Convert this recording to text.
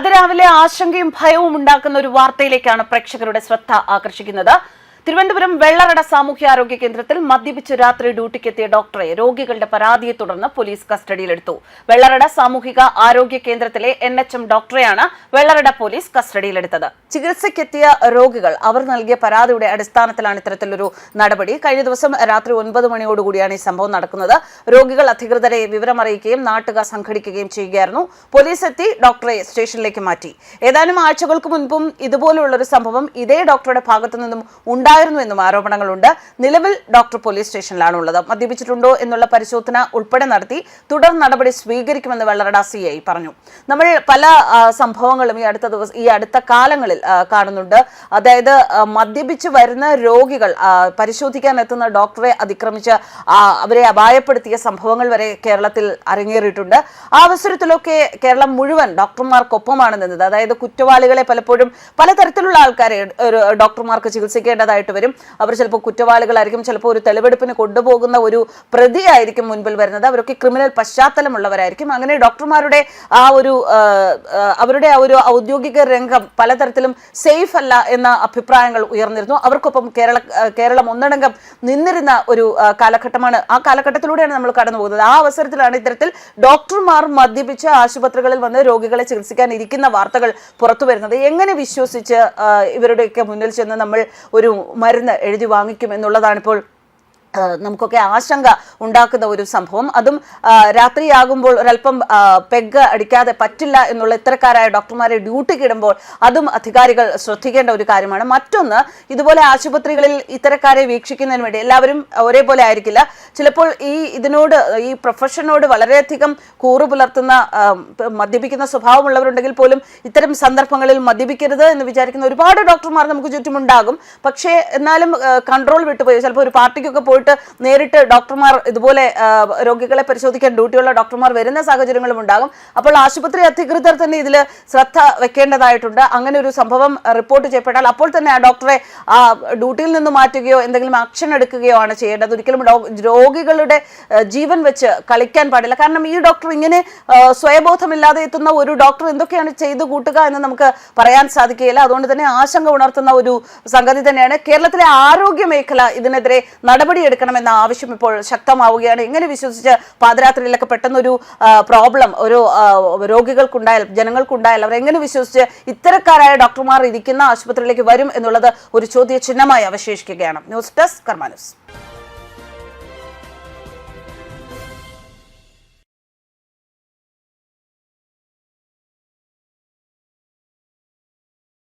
അതിരാവിലെ ആശങ്കയും ഭയവും ഉണ്ടാക്കുന്ന ഒരു വാർത്തയിലേക്കാണ് പ്രേക്ഷകരുടെ ശ്രദ്ധ ആകർഷിക്കുന്നത്. തിരുവനന്തപുരം വെള്ളറട സാമൂഹ്യാരോഗ്യ കേന്ദ്രത്തിൽ മദ്യപിച്ച് രാത്രി ഡ്യൂട്ടിക്കെത്തിയ ഡോക്ടറെ രോഗികളുടെ പരാതിയെ തുടർന്ന് പോലീസ് കസ്റ്റഡിയിലെടുത്തു. വെള്ളറട സാമൂഹിക ആരോഗ്യ കേന്ദ്രത്തിലെ എൻ എച്ച് എം ഡോക്ടറെയാണ് വെള്ളറട പോലീസ് കസ്റ്റഡിയിലെടുത്തത്. ചികിത്സയ്ക്കെത്തിയ രോഗികൾ അവർ നൽകിയ പരാതിയുടെ അടിസ്ഥാനത്തിലാണ് ഇത്തരത്തിലൊരു നടപടി. കഴിഞ്ഞ ദിവസം രാത്രി ഒൻപത് മണിയോടുകൂടിയാണ് ഈ സംഭവം നടക്കുന്നത്. രോഗികൾ അധികൃതരെ വിവരമറിയിക്കുകയും നാട്ടുകാർ സംഘടിക്കുകയും ചെയ്യുകയായിരുന്നു. പോലീസ് എത്തി ഡോക്ടറെ സ്റ്റേഷനിലേക്ക് മാറ്റി. ഏതാനും ആഴ്ചകൾക്ക് മുൻപും ഇതുപോലുള്ള ഒരു സംഭവം ഇതേ ഡോക്ടറുടെ ഭാഗത്തു നിന്നും ഉണ്ടായിരുന്നു എന്നും ആരോപണങ്ങളുണ്ട്. നിലവിൽ ഡോക്ടർ പോലീസ് സ്റ്റേഷനിലാണ് ഉള്ളത് മദ്യപിച്ചിട്ടുണ്ടോ എന്നുള്ള പരിശോധന ഉൾപ്പെടെ നടത്തി തുടർ നടപടി സ്വീകരിക്കുമെന്ന് വെള്ളറട സി ഐ പറഞ്ഞു. നമ്മൾ പല സംഭവങ്ങളും ഈ അടുത്ത ദിവസം ഈ അടുത്ത കാലങ്ങളിൽ കാണുന്നുണ്ട്. അതായത് മദ്യപിച്ച് വരുന്ന രോഗികൾ പരിശോധിക്കാൻ എത്തുന്ന ഡോക്ടറെ അതിക്രമിച്ച് അവരെ അപായപ്പെടുത്തിയ സംഭവങ്ങൾ വരെ കേരളത്തിൽ അരങ്ങേറിയിട്ടുണ്ട്. ആ അവസരത്തിലൊക്കെ കേരളം മുഴുവൻ ഡോക്ടർമാർക്കൊപ്പമാണ് നിന്നത് അതായത് കുറ്റവാളികളെ പലപ്പോഴും പലതരത്തിലുള്ള ആൾക്കാരെ ഡോക്ടർമാർക്ക് ഡോക്ടർമാർക്ക് ചികിത്സിക്കേണ്ടതായിട്ട് വരും. അവർ ചിലപ്പോൾ കുറ്റവാളികളായിരിക്കും ചിലപ്പോൾ ഒരു തെളിവെടുപ്പിന് കൊണ്ടുപോകുന്ന ഒരു പ്രതിയായിരിക്കും മുൻപിൽ വരുന്നത്. അവരൊക്കെ ക്രിമിനൽ പശ്ചാത്തലമുള്ളവരായിരിക്കും. അങ്ങനെ ഡോക്ടർമാരുടെ ആ ഒരു അവരുടെ ആ ഒരു ഔദ്യോഗിക രംഗം പലതരത്തിലും സേഫ് അല്ല എന്ന അഭിപ്രായങ്ങൾ ഉയർന്നിരുന്നു. അവർക്കൊപ്പം കേരള കേരളം ഒന്നടങ്കം നിന്നിരുന്ന ഒരു കാലഘട്ടമാണ്. ആ കാലഘട്ടത്തിലൂടെയാണ് നമ്മൾ കടന്നു പോകുന്നത് ആ അവസരത്തിലാണ് ഇത്തരത്തിൽ ഡോക്ടർമാർ മദ്യപിച്ച് ആശുപത്രികളിൽ വന്ന് രോഗികളെ ചികിത്സിക്കാൻ ഇരിക്കുന്ന വാർത്തകൾ പുറത്തു വരുന്നത്. എങ്ങനെ വിശ്വസിച്ച് ഇവരുടെയൊക്കെ മുന്നിൽ ചെന്ന് നമ്മൾ ഒരു മരുന്ന് എഴുതി വാങ്ങിക്കും എന്നുള്ളതാണിപ്പോൾ നമുക്കൊക്കെ ആശങ്ക ഉണ്ടാക്കുന്ന ഒരു സംഭവം. അതും രാത്രിയാകുമ്പോൾ ഒരല്പം പെഗ് അടിക്കാതെ പറ്റില്ല എന്നുള്ള ഇത്തരക്കാരായ ഡോക്ടർമാരെ ഡ്യൂട്ടിക്ക് ഇടുമ്പോൾ അതും അധികാരികൾ ശ്രദ്ധിക്കേണ്ട ഒരു കാര്യമാണ്. മറ്റൊന്ന് ഇതുപോലെ ആശുപത്രികളിൽ ഇത്തരക്കാരെ വീക്ഷിക്കുന്നതിന് വേണ്ടി എല്ലാവരും ഒരേപോലെ ആയിരിക്കില്ല. ചിലപ്പോൾ ഈ ഇതിനോട് ഈ പ്രൊഫഷനോട് വളരെയധികം കൂറു പുലർത്തുന്ന മദ്യപിക്കുന്ന സ്വഭാവമുള്ളവരുണ്ടെങ്കിൽ പോലും ഇത്തരം സന്ദർഭങ്ങളിൽ മദ്യപിക്കരുത് എന്ന് വിചാരിക്കുന്ന ഒരുപാട് ഡോക്ടർമാർ നമുക്ക് ചുറ്റുമുണ്ടാകും. പക്ഷേ എന്നാലും കൺട്രോൾ വിട്ടുപോയി. ചിലപ്പോൾ ഒരു പാർട്ടിക്കൊക്കെ പോയിട്ട് നേരിട്ട് ഡോക്ടർമാർ ഇതുപോലെ രോഗികളെ പരിശോധിക്കാൻ ഡ്യൂട്ടിയുള്ള ഡോക്ടർമാർ വരുന്ന സാഹചര്യങ്ങളും ഉണ്ടാകും. അപ്പോൾ ആശുപത്രി അധികൃതർ തന്നെ ഇതിൽ ശ്രദ്ധ വെക്കേണ്ടതായിട്ടുണ്ട്. അങ്ങനെ ഒരു സംഭവം റിപ്പോർട്ട് ചെയ്യപ്പെട്ടാൽ അപ്പോൾ തന്നെ ആ ഡോക്ടറെ ആ ഡ്യൂട്ടിയിൽ നിന്ന് മാറ്റുകയോ എന്തെങ്കിലും ആക്ഷൻ എടുക്കുകയോ ആണ് ചെയ്യേണ്ടത്. ഒരിക്കലും രോഗികളുടെ ജീവൻ വെച്ച് കളിക്കാൻ പാടില്ല. കാരണം ഈ ഡോക്ടർ ഇങ്ങനെ സ്വയബോധമില്ലാതെ എത്തുന്ന ഒരു ഡോക്ടർ എന്തൊക്കെയാണ് ചെയ്തു കൂട്ടുക എന്ന് നമുക്ക് പറയാൻ സാധിക്കുകയില്ല. അതുകൊണ്ട് തന്നെ ആശങ്ക ഉണർത്തുന്ന ഒരു സംഗതി തന്നെയാണ്. കേരളത്തിലെ ആരോഗ്യ മേഖല ഇതിനെതിരെ നടപടിയെടുക്കണമെന്ന ആവശ്യം ഇപ്പോൾ ശക്തമാവുകയാണ്. എങ്ങനെ വിശ്വസിച്ച് പാതിരാത്രിയിലൊക്കെ പെട്ടെന്നൊരു പ്രോബ്ലം ഒരു രോഗികൾക്കുണ്ടായാൽ ജനങ്ങൾക്കുണ്ടായാൽ അവർ എങ്ങനെ വിശ്വസിച്ച് ഇത്തരക്കാരായ ഡോക്ടർമാർ ഇരിക്കുന്ന ആശുപത്രിയിലേക്ക് വരും എന്നുള്ളത് ഒരു ചോദ്യചിഹ്നമായി അവശേഷിക്കുകയാണ്. News desk കർമാനുസ്